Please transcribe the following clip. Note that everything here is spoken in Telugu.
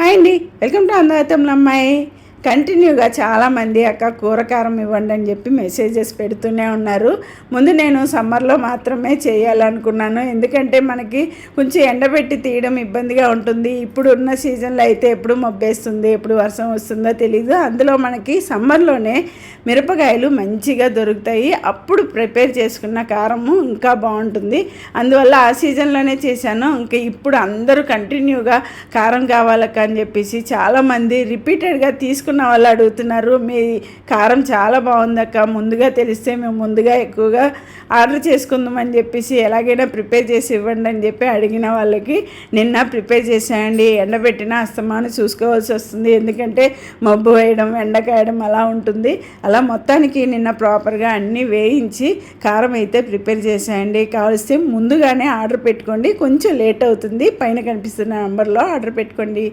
హాయ్ అండి. వెల్కమ్ టు అందరితం అమ్మాయి. కంటిన్యూగా చాలామంది అక్క కూరకారం ఇవ్వండి అని చెప్పి మెసేజెస్ పెడుతూనే ఉన్నారు. ముందు నేను సమ్మర్లో మాత్రమే చేయాలనుకున్నాను. ఎందుకంటే మనకి కొంచెం ఎండబెట్టి తీయడం ఇబ్బందిగా ఉంటుంది. ఇప్పుడు ఉన్న సీజన్లో అయితే ఎప్పుడు మబ్బేస్తుంది ఎప్పుడు వర్షం వస్తుందో తెలియదు అందులో మనకి సమ్మర్లోనే మిరపకాయలు మంచిగా దొరుకుతాయి. అప్పుడు ప్రిపేర్ చేసుకున్న కారము ఇంకా బాగుంటుంది. అందువల్ల ఆ సీజన్లోనే చేశాను. ఇంకా ఇప్పుడు అందరూ కంటిన్యూగా కారం కావాలక్క అని చెప్పేసి చాలామంది రిపీటెడ్గా తీసుకున్న వాళ్ళు అడుగుతున్నారు మీ కారం చాలా బాగుందక్క ముందుగా తెలిస్తే మేము ముందుగా ఎక్కువగా ఆర్డర్ చేసుకుందామని చెప్పేసి ఎలాగైనా ప్రిపేర్ చేసి ఇవ్వండి అని చెప్పి అడిగిన వాళ్ళకి నిన్న ప్రిపేర్ చేసేయండి ఎండబెట్టిన అస్తమాను చూసుకోవాల్సి వస్తుంది ఎందుకంటే మబ్బు వేయడం ఎండకాయడం అలా ఉంటుంది. అలా మొత్తానికి నిన్న ప్రాపర్గా అన్నీ వేయించి కారం అయితే ప్రిపేర్ చేసేయండి కావలిస్తే ముందుగానే ఆర్డర్ పెట్టుకోండి కొంచెం లేట్ అవుతుంది పైన కనిపిస్తున్న నెంబర్లో ఆర్డర్ పెట్టుకోండి.